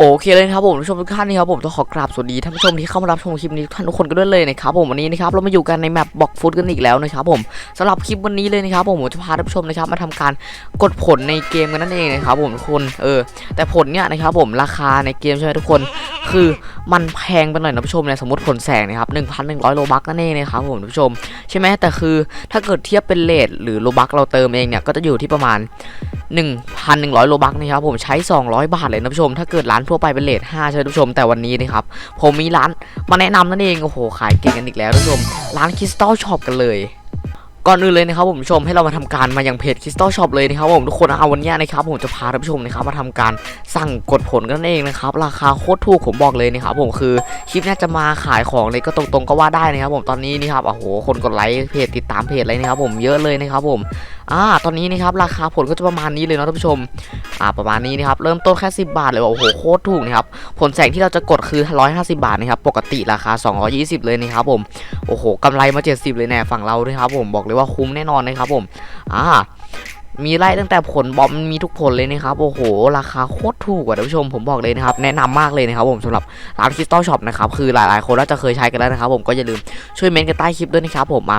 โอเคเลยนะครับผมผู้ชมทุกท่านนะครับผมต้องขอกราบสวัสดีท่านผู้ชมที่เข้ามารับชมคลิปนี้ท่านทุกคนกันด้วยเลยนะครับผมวันนี้นะครับเรามาอยู่กันในแมปบอกฟุตกันอีกแล้วนะครับผมสำหรับคลิปวันนี้เลยนะครับผมผมจะพาท่านผู้ชมนะครับมาทำการกดผลในเกมกันนั่นเองนะครับผมทุกคนเออแต่ผลเนี่ยนะครับผมราคาในเกมใช่ไหมทุกคนคือมันแพงไปหน่อยนะผู้ชมเนี่ยสมมติผลแสงนะครับหหนนึ่งพั1,100โลบักนั่นเองนะครับผมผู้ชม ใช่ไหมแต่คือถ้าเกิดเทียบเป็นเลทหรือโลบักเราเติมเองเนี่ยก็จะอยู่ที่ประมาณ 1,100 โลบักนะครับผมใช้ 200 บาทเลยนะผู้ชม ถ้าเกิดร้านทั่วไปเป็นเลท5ใช่ไหมผู้ชม แต่วันนี้นะครับผมมีร้านมาแนะนำนั่นเอง โอ้โห ขายเก่งกันอีกแล้วท่านผู้ชม ร้านคริสตัลช็อปกันเลยก่อนอื่นเลยนะครับผมผู้ชมให้เรามาทำการมายังเพจคริสตัลช็อปเลยนะครับผมทุกคนเอาวันนี้นะครับผมจะพาท่านผู้ชมนะครับมาทำการสั่งกดผลกันเองนะครับราคาโคตรถูกผมบอกเลยนะครับผมคือคลิปนี้จะมาขายของเลยก็ตรงๆก็ว่าได้นะครับผมตอนนี้นี่ครับโอ้โหคนกดไลค์เพจติดตามเพจเลยนะครับผมเยอะเลยนะครับผม อ่าตอนนี้นะครับราคาผลก็จะประมาณนี้เลยนะท่านผู้ชมอ่าประมาณนี้นะครับเริ่มต้นแค่10 บาทเลยว่าโอ้โหโคตรถูกนะครับผลแสงที่เราจะกดคือ 150 บาทนะครับปกติราคา 220 เลยนะครับผมโอ้โหกำไรมา 70 เลยแน่ฝั่งเราด้วยครับผมบอกเลยว่าคุ้มแน่นอนนะครับผมอ่า มีไล่ตั้งแต่ผลบอมมีทุกผลเลยนะครับโอ้โห ราคาโคตรถูกอะท่านผู้ชมผมบอกเลยนะครับแนะนำมากเลยนะครับผมสำหรับร้านคริสตัลช็อปนะครับคือหลายๆ คนน่าจะเคยใช้กันแล้วนะครับ ผมก็อย่าลืมช่วยเมนต์กันใต้คลิปด้วยนะครับผมมา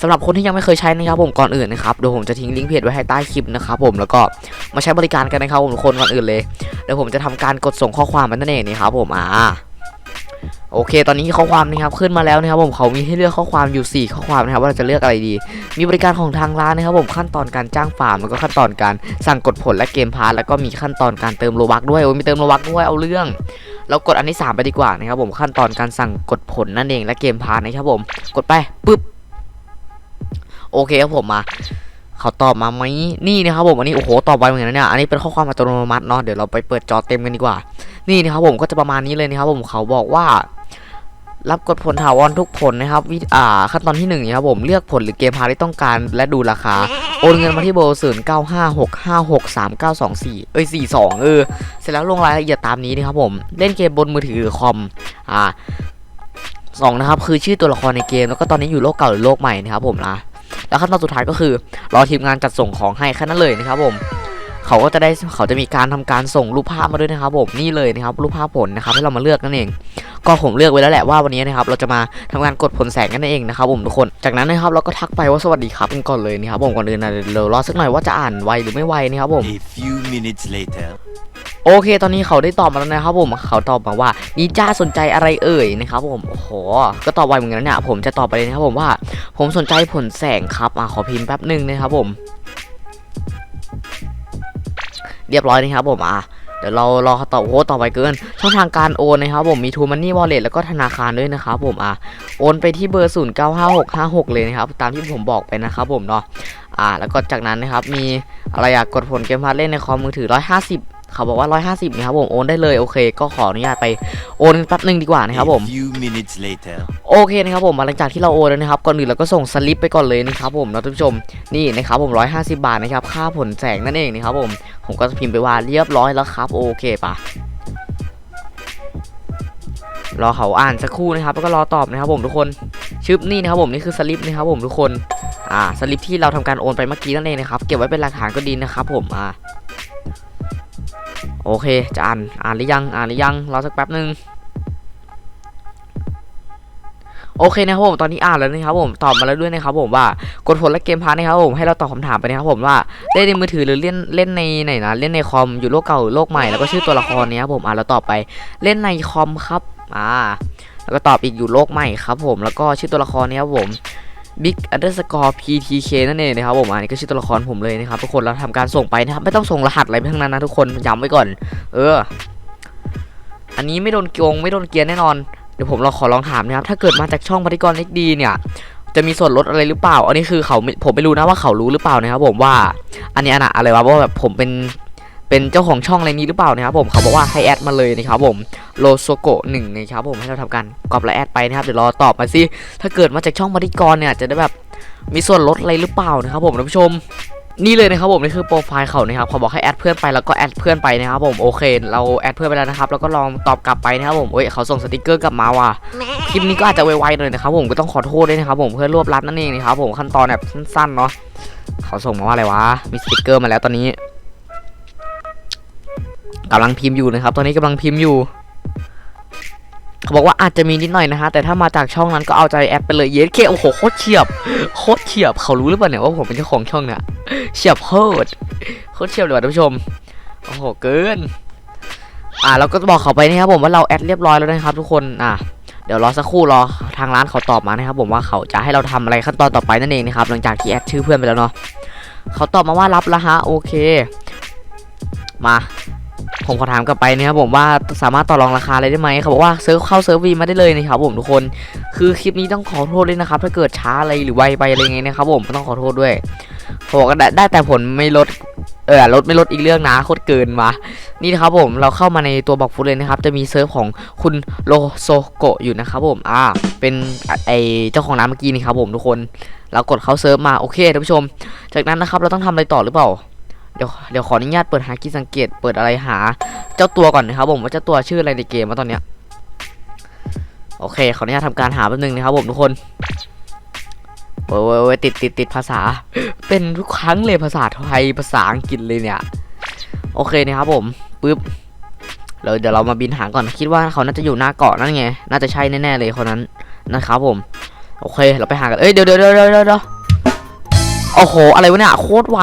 สำหรับคนที่ยังไม่เคยใช้นะครับผมก่อนอื่นนะครับเดี๋ยวผมจะทิ้งลิงก์เพจไว้ให้ใต้คลิปนะครับผมแล้วก็มาใช้บริการกันนะครับผมคนก่อนอื่นเลยเดี๋ยวผมจะทำการกดส่งข้อความมันนั่นเองนี่ครับผมอ่า โอเค ตอนนี้ข้อความนะครับขึ้นมาแล้วนะครับผมเขามีให้เลือกข้อความอยู่ 4 ข้อความนะครับว่าเราจะเลือกอะไรดี มีบริการของทางร้านนะครับผมขั้นตอนการจ้างฟาร์มแล้วก็ขั้นตอนการสั่งกดผลและเกมพาร์ทแล้วก็มีขั้นตอนการเติมโลบักด้วยโอ้ยมีเติมโลบักด้วยเอาเรื่องเรากดอันที่ 3 ไปดีกว่านะครับผมขั้นตอนการสั่งกดผลนั่นเองและเกมพาร์ทนะครับผมกดไปปึ๊บโอเคครับผมมาเขาตอบมาไหมนี่นะครับผมอันนี้โอ้โหตอบไวเหมือนกันนะเนี่ยอันนี้เป็นข้อความอัตโนมัติเนาะเดี๋ยวเราไปเปิดจอเต็มกันดีกว่า นี่นะครับผมก็จะประมาณนี้เลยนะครับผมเขาบอกว่า รับกดผลถาวรทุกผลนะครับวิอ่าขั้นตอนที่หนึ่งนะครับผมเลือกผลหรือเกมพาร์ที่ต้องการและดูราคา โอนเงินมาที่เบอร์ศูนย์เก้าห้าหกห้าหกสามเก้าสองสี่เอ้ยสี่สองเออเสร็จแล้วลงรายละเอียดตามนี้นะครับผมเล่นเกมบนมือถือหรือคอมอ่าสองนะครับคือชื่อตัวละครในเกมแล้วก็ตอนนี้อยู่โลกเก่าหรือโลกใหม่นะครับผมนะแล้วขั้นตอนสุดท้ายก็คือ รอทีมงานจัดส่งของให้แค่นั้นเลยนะครับผม เขาก็จะได้เขาจะมีการทำการส่งรูปภาพมาด้วยนะครับผมนี่เลยนะครับรูปภาพผลนะครับให้เรามาเลือกนั่นเอง ก็ผมเลือกไว้แล้วแหละว่าวันนี้นะครับเราจะมาทำการกดผลแสงกันเองนะครับผมทุกคนจากนั้นนะครับเราก็ทักไปว่าสวัสดีครับกันก่อนเลยนะครับผมก่อนอื่นนะเดี๋ยวเรารอสักหน่อยว่าจะอ่านไวหรือไม่ไวนะครับผม A few minutes later. โอเค ตอนนี้เขาได้ตอบมาแล้วนะครับผม เขาตอบมาว่านี่จ้าสนใจอะไรเอ่ยนะครับผม โอ้โห ก็ตอบไวเหมือนกันนะเนี่ย ผมจะตอบไปเลยนะครับผมว่า ผมสนใจผลแสงครับ อะ ขอพิมพ์แป๊บหนึ่งนะครับผม เรียบร้อยนะครับผมอะเดี๋ยวเรารอต่อโอ้โหตอไปเกิน ช่องทางการโอนนะครับผมมีทูมันนี่วอลเล็ตแล้วก็ธนาคารด้วยนะครับผมอะโอนไปที่เบอร์ 0 9 5 6 5 6 เลยนะครับ ตามที่ผมบอกไปนะครับผมเนาะอ่าแล้วก็จากนั้นนะครับมีอะไรอยากกดผลเกมพาร์ทเล่นในคอมมือถือ 150 เขาบอกว่า 150นะครับผมโอนได้เลยโอเค ก็ขออนุญาตไปโอนแป๊บหนึ่งดีกว่านะครับผม A few minutes later. โอเคนะครับผมหลังจากที่เราโอนแล้วนะครับก่อนอื่นเราก็ส่งสลิปไปก่อนเลยนะครับผมนะท่านผู้ชมนี่นะครับผม150 บาทนะครับค่าผลแสงนั่นเองนะครับผมผมก็จะพิมพ์ไปว่าเรียบร้อยแล้วครับ โอเคปะรอเขาอ่านสักครู่นะครับแล้วก็รอตอบนะครับผมทุกคนชึบนี่นะครับผมนี่คือสลิปนะครับผมทุกคนอ่าสลิปที่เราทำการโอนไปเมื่อกี้นั่นเองนะครับเก็บไว้เป็นหลักฐานก็ดีนะครับผมอ่า โอเคจะอ่านอ่านหรือยังอ่านหรือยังรอสักแป๊บหนึ่งโอเคนะครับผมตอนนี้อ่านแล้วนะครับผมตอบมาแล้วด้วยนะครับผมว่ากดผลและเกมพาร์ทนะครับผมให้เราตอบคำถามไปนะครับผมว่าเล่นในมือถือหรือเล่นเล่นในไหนนะเล่นในคอมอยู่โลกเก่าหรือโลกใหม่แล้วก็ชื่อตัวละครเนี้ยครับผมอ่านแล้วตอบไปเล่นในคอมครับอ่าแล้วก็ตอบอีกอยู่โลกใหม่ครับผมแล้วก็ชื่อตัวละครเนี้ยครับผม Big Underscore PTK นั่นเองนะครับผมอันนี้ก็ชื่อตัวละครผมเลยนะครับทุกคนเราทำการส่งไปนะครับไม่ต้องส่งรหัสอะไรไปทั้งนั้นนะทุกคนย้ำไว้ก่อน เออ อันนี้ไม่โดนโกงไม่โดนเกียร์แน่นอนเดี๋ยวผมเราขอลองถามนะครับถ้าเกิดมาจากช่องปฏิกรเล็กดีเนี่ย จะมีส่วนลดอะไรหรือเปล่า อันนี้คือเขาผมไม่รู้นะว่าเขารู้หรือเปล่านะครับผมว่า อันนี้อันอะอะไรวะว่าแบบผมเป็น เป็นเจ้าของช่องอะไรนี้หรือเปล่านะครับผมเขาบอกว่าให้แอดมาเลยนะครับผมโลโซโกหนึ่งนะครับผมให้เราทำการกรอบและแอดไปนะครับเดี๋ยวรอตอบมาสิถ้าเกิดมาจากช่องปฏิกรเนี่ยจะได้แบบมีส่วนลดอะไรหรือเปล่านะครับผมท่านผู้ชมนี่เลยนะครับผมนี่คือโปรไฟล์เขานะครับเขาบอกให้แอดเพื่อนไปแล้วก็แอดเพื่อนไปนะครับผมโอเค เราแอดเพื่อนไปแล้วนะครับแล้วก็ลองตอบกลับไปนะครับผมเอ้ยเขาส่งสติกเกอร์กลับมาว่ะคลิปนี้ก็อาจจะไวๆหน่อยนะครับผมก็ต้องขอโทษด้วยนะครับผมเพื่อรวบรัดนั่นเองนะครับผมขั้นตอนแบบสั้นๆเนาะเขาส่งมาว่าอะไรวะมีสติกเกอร์มาแล้วตอนนี้ กำลังพิมพ์อยู่นะครับ ตอนนี้กำลังพิมพ์อยู่ เขาบอกว่าอาจจะมีนิดหน่อยนะฮะ แต่ถ้ามาจากช่องนั้นก็เอาใจแอปไปเลย เยสเค โอ้โห โคตรเฉียบ โคตรเฉียบ เขารู้หรือเปล่าเนี่ยว่าผมเป็นเจ้าของช่องเนี่ย เฉียบโคตร โคตรเฉียบเลยว่ะท่านผู้ชม โอ้โห เกิน อ่าเราก็บอกเขาไปนะครับผมว่าเราแอดเรียบร้อยแล้วนะครับ ทุกคน อ่าเดี๋ยวรอสักครู่รอทางร้านเขาตอบมานะครับ ผมว่าเขาจะให้เราทำอะไรขั้นตอนต่อไปนั่นเองนะครับหลังจากที่แอดชื่อเพื่อนไปแล้วเนาะเขาตอบมาว่ารับแล้วฮะโอเค มา ผมขอถามกลับไปนะครับผมว่าสามารถต่อรองราคาอะไรได้ไหมเขาบอกว่าเซิร์ฟเข้าเซิร์ฟวีมาได้เลยนะครับผมทุกคน คือคลิปนี้ต้องขอโทษด้วยนะครับ ถ้าเกิดช้าอะไรหรือไวไปอะไรเงี้ยนะครับผมก็ต้องขอโทษด้วยเขาบอกว่าได้ได้แต่ผลไม่ลดเออลดไม่ลดอีกเรื่องนะโคตรเกินมานี่นะครับผมเราเข้ามาในตัวบอกฟุตเลยนะครับ จะมีเซิร์ฟของคุณโลโซโกะอยู่นะครับผมอ่าเป็นไอเจ้าของร้านเมื่อกี้นี่ครับผมทุกคน เรากดเข้าเซิร์ฟมาโอเคท่านผู้ชม จากนั้นนะครับเราต้องทำอะไรต่อหรือเปล่า เดี๋ยวเดี๋ยวขออนุญาตเปิดหาคีย์สังเกต เปิดอะไรหา เจ้าตัวก่อนนะครับผมว่าเจ้าตัวชื่ออะไรในเกมว่าตอนเนี้ยโอเคขออนุญาตทำการหาแป๊บนึงนะครับผมทุกคนโอ้ยโอ้ยติดติดติดภาษา เป็นทุกครั้งเลยภาษาไทยภาษาอังกฤษเลยเนี่ย โอเคนะครับผมปึ๊บเราเดี๋ยวเรามาบินหางก่อนคิดว่าเขาน่าจะอยู่หน้าเกาะนั่นไงน่าจะใช่แน่ๆเลยคนนั้นนะครับผม โอเคเราไปหากันเอ้ยเดี๋ยวเดี๋ยวเดี๋ยวเดี๋ยวเดี๋ยวโอ้โหอะไรวะเนี่ยโคตรไว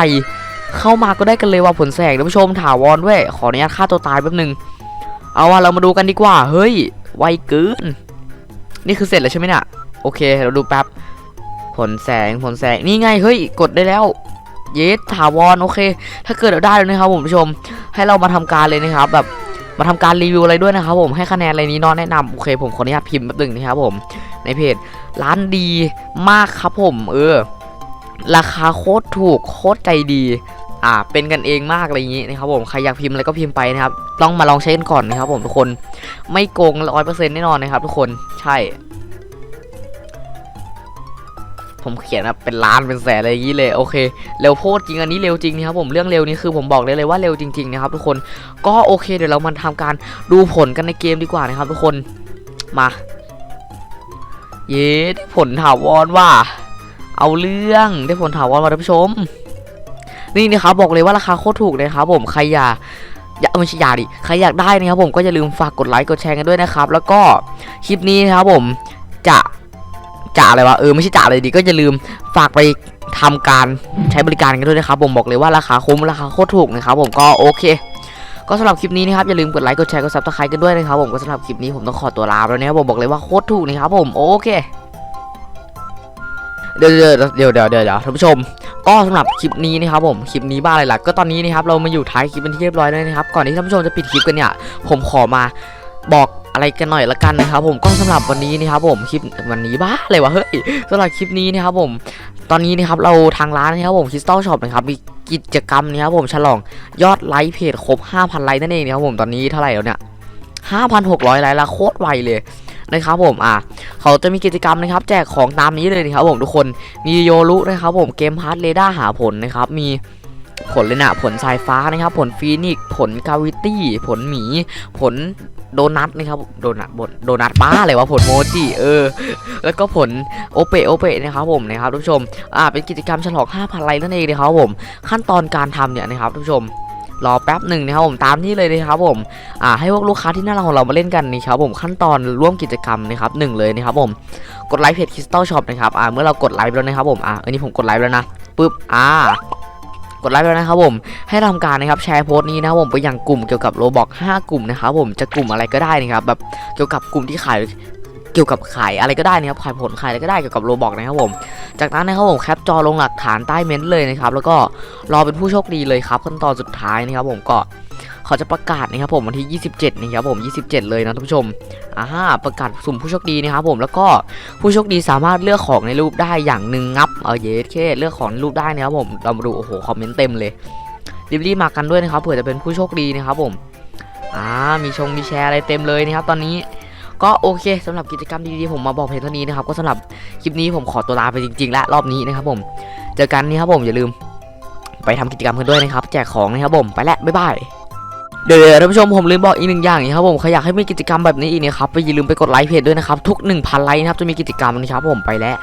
เข้ามาก็ได้กันเลยว่าผลแสงท่านผู้ชมถาวรด้วยขออนุญาตฆ่าตัวตายแป๊บหนึง เอาว่าเรามาดูกันดีกว่า เฮ้ย ไวเกิน นี่คือเสร็จแล้วใช่ไหมเนี่ยโอเค เราดูแป๊บ ผลแสงผลแสงนี่ไง เฮ้ย กดได้แล้ว เยสถาวรโอเค ถ้าเกิดเราได้แล้วนะครับผมผู้ชม ให้เรามาทำการเลยนะครับ แบบมาทำการรีวิวอะไรด้วยนะครับผมให้คะแนนอะไรนี้น้องแนะนำโอเค ผมขออนุญาตพิมพ์แป๊บหนึงนะครับผมในเพจร้านดีมากครับผม เออ ราคาโคตรถูกโคตรใจดี อ่าเป็นกันเองมากอะไรอย่างนี้นะครับผมใครอยากพิมพ์อะไรก็พิมพ์ไปนะครับต้องมาลองใช้กันก่อนนะครับผมทุกคนไม่โกงร้อยเปอร์เซ็นต์แน่นอนนะครับทุกคนใช่ ผมเขียนนะเป็นล้านเป็นแสนอะไรอย่างนี้เลยโอเคเร็วโพดจริงอันนี้เร็วจริงนะครับผมเรื่องเร็วนี้คือผมบอกได้เลยว่าเร็วจริงๆนะครับทุกคนก็โอเคเดี๋ยวเรามาทำการดูผลกันในเกมดีกว่านะครับทุกคนมาเย้ได้ผลถาวรว่า เอาเรื่องได้ผลถาวรมาท่านผู้ชม นี่นะครับบอกเลยว่าราคาโคตรถูกเลยครับผมใครอยากอยากไม่ใช่อยากดิใครอยากได้นะครับผมก็อย่าลืมฝากกดไลค์กดแชร์กันด้วยนะครับ แล้วก็คลิปนี้นะครับผมจะจะอะไรวะเออไม่ใช่จะอะไรดิก็อย่าลืมฝากไปทำการใช้บริการกันด้วยนะครับ ผมบอกเลยว่าราคาคุ้มราคาโคตรถูกนะครับผมก็โอเคก็สำหรับคลิปนี้นะครับอย่าลืมกดไลค์กดแชร์กดซับสไครต์กันด้วยนะครับผมก็สำหรับคลิปนี้ผมต้องขอตัวลาไปแล้วนะครับผมบอกเลยว่าโคตรถูกนะครับผมโอเค เดี๋ยวเดี๋ยวเดี๋ยวเดี๋ยวเดี๋ยวท่านผู้ชม ก็สำหรับคลิปนี้นะครับผมคลิปนี้บ้าอะไรล่ะก็ตอนนี้นะครับเรามาอยู่ท้ายคลิปเป็นที่เรียบร้อยแล้วนะครับก่อนที่ท่านผู้ชมจะปิดคลิปกันเนี่ยผมขอมาบอกอะไรกันหน่อยละกันนะครับผมก็สำหรับวันนี้นะครับผมคลิปวันนี้บ้าอะไรวะเฮ้ยสำหรับคลิปนี้นะครับผมตอนนี้นะครับเราทางร้านนะครับผมคริสตัลช็อปนะครับมีกิจกรรมนะครับผมฉลองยอดไลค์เพจครบ 5,000 ไลค์นั่นเองนะครับผมตอนนี้เท่าไหร่แล้วเนี่ย5,600 ไลค์ละโคตรไวเลย นะครับผมอะเขาจะมีกิจกรรมนะครับ แจกของตามนี้เลยนะครับผมทุกคนมีโยรุนะครับผมเกมพาร์ทเรดาร์หาผลนะครับ มีผลเลยนะผลสายฟ้านะครับ ผลฟีนิกซ์ผลกาวิตี้ผลหมี ผลโดนัทนะครับโดนัทบนโดนัทบ้าเลยว่าผลโมจิเออ แล้วก็ผลโอเปโอเปนะครับผมนะครับทุกผู้ชมอ่าเป็นกิจกรรมฉลอง5,000ไลค์นั่นเองนะครับผมขั้นตอนการทำเนี่ยนะครับทุกผู้ชม รอแป๊บหนึ่งนะครับผมตามนี้เลยนะครับผมอ่าให้พวกลูกค้าที่น่ารักของเรามาเล่นกันนะครับผมขั้นตอนร่วมกิจกรรมนะครับหนึ่งเลยนะครับผมกดไลค์เพจคริสตัลช็อปนะครับอ่าเมื่อเรากดไลค์แล้วนะครับผมอ่าอันนี้ผมกดไลค์แล้วนะปึ๊บอ่ากดไลค์แล้วนะครับผมให้ทำการนะครับแชร์โพสต์นี้นะครับผมไปยังกลุ่มเกี่ยวกับโรบอก5กลุ่มนะครับผมจะกลุ่มอะไรก็ได้นะครับแบบเกี่ยวกับกลุ่มที่ขาย เกี่ยวกับขายอะไรก็ได้นะครับขายผลขายอะไรก็ได้เกี่ยวกับโรบอกนะครับผม จากนั้นนะครับผมแคปจอลงหลักฐานใต้เม้นต์เลยนะครับแล้วก็รอเป็นผู้โชคดีเลยครับขั้นตอนสุดท้ายนะครับผมก็เขาจะประกาศนะครับผมวันที่ 27นะครับผม 27 เลยนะท่านผู้ชมอ่าประกาศสุ่มผู้โชคดีนะครับผมแล้วก็ผู้โชคดีสามารถเลือกของในรูปได้อย่างหนึ่งงับเออเยสเคเลือกของในรูปได้นะครับผมเรามาดูโอ้โหคอมเมนต์เต็มเลยรีบๆมากันด้วยนะครับเผื่อจะเป็นผู้โชคดีนะครับผมอ่ามีชงมีแชร์อะไรเต็มเลยนะครับตอนนี้ ก็โอเคสำหรับกิจกรรมดีๆผมมาบอกเพียงเท่านี้นะครับก็สำหรับคลิปนี้ผมขอตัวลาไปจริงๆและรอบนี้นะครับผมเจอกันนี่ครับผมอย่าลืม ไปทำกิจกรรมกันด้วยนะครับ แจกของนะครับผมไปแล้วบ๊ายบายเดี๋ยวท่านผู้ชมผมลืมบอกอีกหนึ่งอย่างนะครับผมใครอยากให้มีกิจกรรมแบบนี้อีกนะครับไปอย่าลืมไปกดไลค์เพจด้วยนะครับทุก 1,000ไลค์นะครับจะมีกิจกรรมนะครับผมไปแล้ว